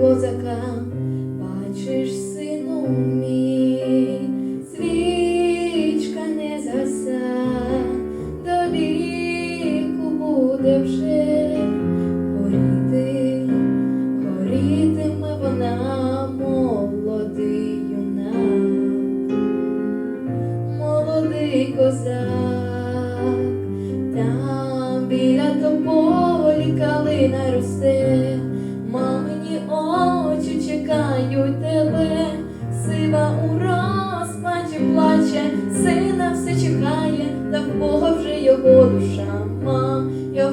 козака, бачиш, сину мій, свічка не заса, до віку буде вже горіти, горітиме вона, молодий юнак, молодий козак, там біля тополі калина росте.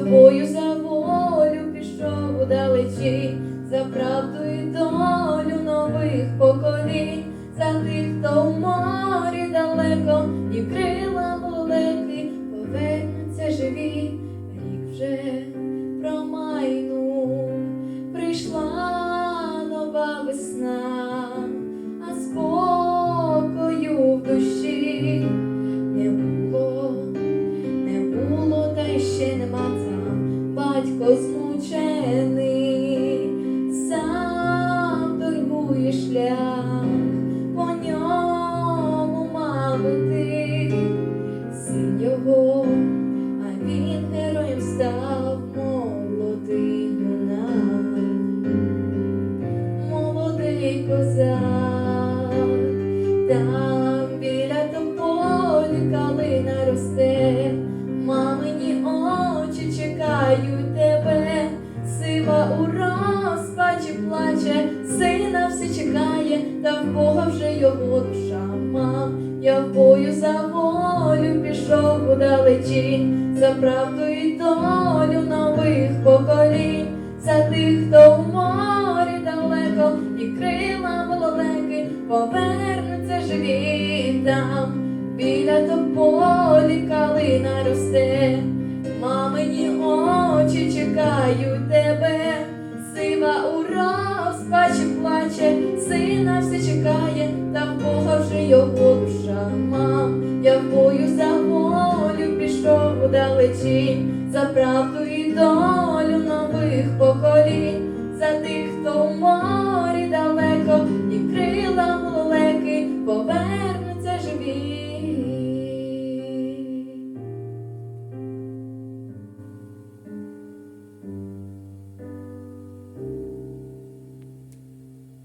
Мам, я в бою за волю пішов удалечі, за правду і долю нових поколінь, за тих, хто в морі далеко, і крила молеки повернуться живі, рік вже промайнув, прийшла нова весна, Батько сам торгує по ньому мабуть ти, син а він героєм став молодий юнак. Молодий козак, плаче, сина все чекає, та в Бога вже його душа, мам, я в бою за волю пішов удалечі, за правду і долю нових поколінь, за тих, хто в морі далеко, і крила малолеки повернуться живі там, біля тополі калина росте, розпачі плаче, сина все чекає, та в Бога вже його душа, мам, я в бою за волю пішов далечінь, за правду і долю нових поколінь, за тих,